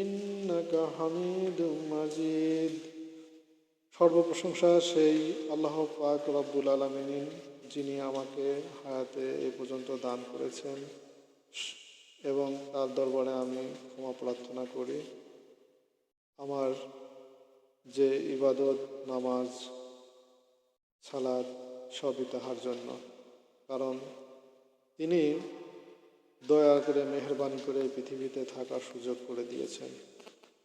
ইন্নাকা হামিদ মাজিদ। সর্বপ্রশংসা সেই আল্লাহ পাক রব্বুল আলমিন, যিনি আমাকে হায়াতে এ পর্যন্ত দান করেছেন এবং তার দরবারে আমি ক্ষমা প্রার্থনা করি। আমার যে ইবাদত, নামাজ সালাদ সবই তাহার জন্য। কারণ তিনি দয়া করে মেহরবানি করে পৃথিবীতে থাকার সুযোগ করে দিয়েছেন।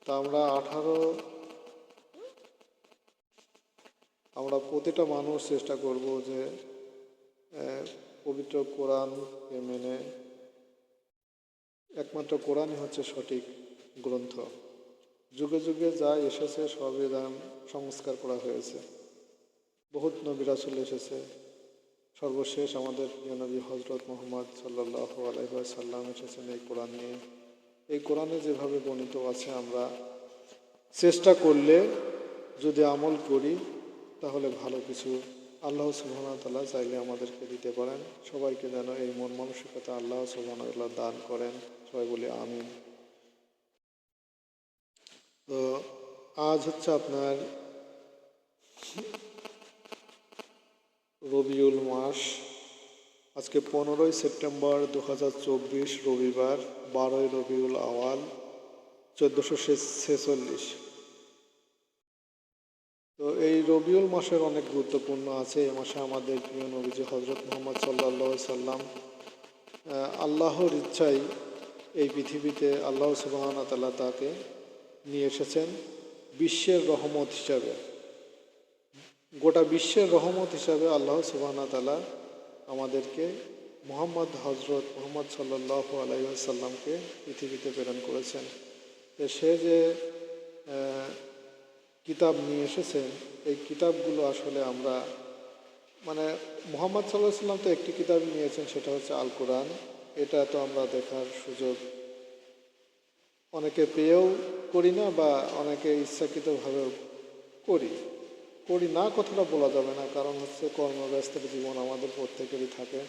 তা আমরা আঠারো আমরা প্রতিটা মানুষ চেষ্টা করব যে পবিত্র কোরআনকে মেনে একমাত্র কোরআনই হচ্ছে সঠিক গ্রন্থ। যুগে যুগে যা এসেছে সবই সংস্কার করা হয়েছে। বহুত নবী রাসুল এসেছে। সর্বশেষ আমাদের নবী হজরত মোহাম্মদ সাল্লাহ আলহাম এসেছেন এই কোরআন নিয়ে। এই কোরআনে যেভাবে বর্ণিত আছে, আমরা চেষ্টা করলে যদি আমল করি, তাহলে ভালো কিছু আল্লাহ সুবাহতাল্লাহ চাইলে আমাদেরকে দিতে পারেন। সবাইকে যেন এই মন মানসিকতা আল্লাহ সুবাহতাল্লাহ দান করেন। সবাই বলি আমিন। তো আজ হচ্ছে আপনার রবিউল মাস। আজকে পনেরোই সেপ্টেম্বর দু হাজার চব্বিশ রবিবার, বারোই রবিউল আওয়াল, চোদ্দোশো ছেচল্লিশ। তো এই রবিউল মাসের অনেক গুরুত্বপূর্ণ আছে। এ মাসে আমাদের প্রিয় নবীজি হজরত মোহাম্মদ সাল্লা সাল্লাম আল্লাহর ইচ্ছাই এই পৃথিবীতে আল্লাহ তাল্লাহ তাকে নিয়ে এসেছেন, বিশ্বের রহমত হিসাবে। গোটা বিশ্বের রহমত হিসাবে আল্লাহ সুবাহন তাল্লাহ আমাদেরকে মোহাম্মদ হজরত মোহাম্মদ সাল্লাহ আলাইসাল্লামকে পৃথিবীতে প্রেরণ করেছেন। সে যে কিতাব নিয়ে এসেছেন এই কিতাবগুলো আসলে আমরা মানে মোহাম্মদ সাল্লাহ সাল্লাম তো একটি কিতাব নিয়েছেন, সেটা হচ্ছে আল কোরআন এটা তো আমরা দেখার সুযোগ অনেকে পেয়েও করি না বা অনেকে ইচ্ছাকৃতভাবেও করি। করি না, কথাটা বলা যাবে না, কারণ হচ্ছে কর্মব্যস্তের জীবন আমাদের প্রত্যেকেরই থাকে।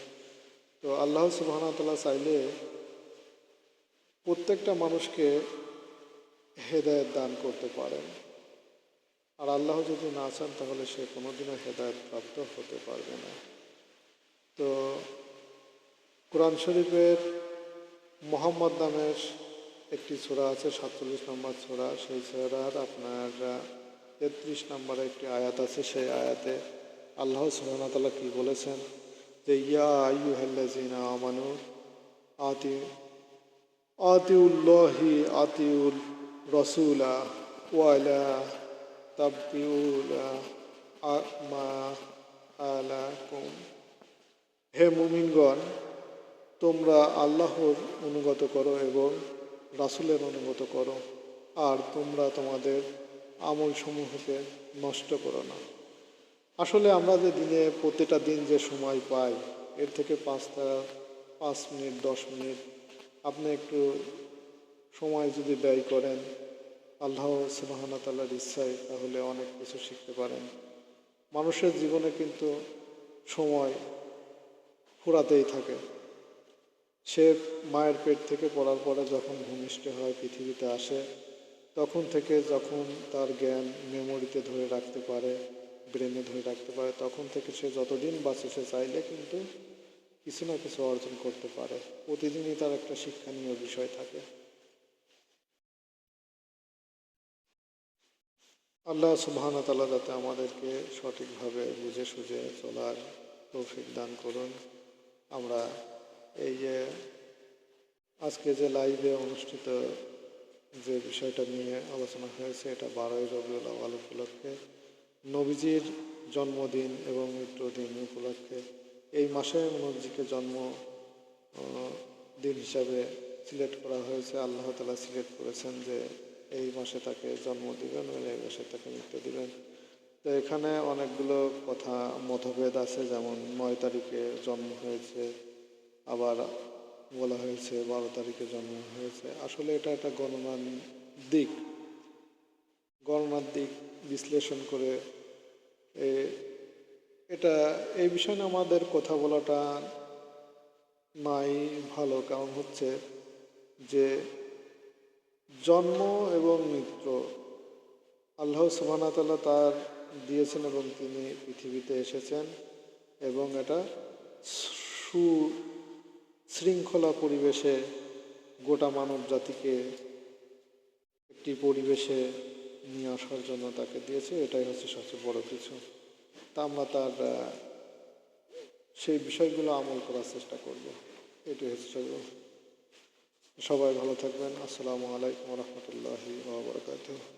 তো আল্লাহ সুবাহতাল্লাহ চাইলে প্রত্যেকটা মানুষকে হেদায়ত দান করতে পারেন। আর আল্লাহ যদি না চান, তাহলে সে কোনোদিনও হেদায়ত প্রাপ্ত হতে পারবে না। তো কোরআন শরীফের মোহাম্মদ নামের একটি ছোরা আছে, সাতচল্লিশ নম্বর ছোরা সেই ছোরার আপনার তেত্রিশ নম্বরে একটি আয়াত আছে, সেই আয়াতে আল্লাহ সুবাহতাল্লাহ কি বলেছেন? যে, ইয়া আইয়ুহাল্লাযিনা আমানু আতি, আতিউল্লাহি আতিউল রসুলা ওয়ালা তাবতিউলা মা আলাকুম। হে মুমিনগণ, তোমরা আল্লাহর অনুগত করো এবং রাসূলের অনুগত করো, আর তোমরা তোমাদের আমলসমূহকে নষ্ট করো না। আসলে আমরা যে দিনে, প্রতিটা দিন যে সময় পাই, এর থেকে পাঁচটা, পাঁচ মিনিট, দশ মিনিট, আপনি একটু সময় যদি ব্যয় করেন, আল্লাহ সুবাহানা তাল্লার ইচ্ছায় তাহলে অনেক কিছু শিখতে পারেন। মানুষের জীবনে কিন্তু সময় ফুরাতেই থাকে। সে মায়ের পেট থেকে পড়ার পরে যখন ভূমিষ্ঠ হয়, পৃথিবীতে আসে তখন থেকে যখন তার জ্ঞান মেমোরিতে ধরে রাখতে পারে, ব্রেনে ধরে রাখতে পারে, তখন থেকে সে যতদিন বাঁচে সে চাইলে কিন্তু কিছু না কিছু অর্জন করতে পারে। প্রতিদিনই তার একটা শিক্ষণীয় বিষয় থাকে। আল্লাহ সুবহানা তালা যাতে আমাদেরকে সঠিকভাবে বুঝে সুঝে চলার তৌফিক দান করুন। আমরা এই যে আজকে যে লাইভে অনুষ্ঠিত যে বিষয়টা নিয়ে আলোচনা হয়েছে, এটা বারোই রবিউল আওয়াল উপলক্ষে, নবীজির জন্মদিন এবং মৃত্যুদিন উপলক্ষে এই মাসে নবীজিকে জন্ম দিন হিসাবে সিলেক্ট করা হয়েছে। আল্লাহ তালা সিলেক্ট করেছেন যে এই মাসে তাকে জন্ম দিবেন, এবং এই মাসে তাকে মৃত্যু দিবেন। তো এখানে অনেকগুলো কথা মতভেদ আছে, যেমন নয় তারিখে জন্ম হয়েছে, আবার বলা হয়েছে, বারো তারিখে জন্ম হয়েছে। আসলে এটা একটা গণনার দিক। গণনার দিক বিশ্লেষণ করে এটা, এই বিষয়ে আমাদের কথা বলাটা নাই ভালো। কারণ হচ্ছে যে জন্ম এবং মৃত্যু, আল্লাহ সুবাহতাল্লাহ তার দিয়েছেন এবং তিনি পৃথিবীতে এসেছেন এবং এটা সু শৃঙ্খলা পরিবেশে গোটা মানব জাতিকে একটি পরিবেশে নিয়ে আসার জন্য তাকে দিয়েছে, এটাই হচ্ছে সবচেয়ে বড় কিছু। তা আমরা তার সেই বিষয়গুলো আমল করার চেষ্টা করব। এটাই হচ্ছে সব- সবাই ভালো থাকবেন। আসসালামু আলাইকুম রহমতুল্লাহি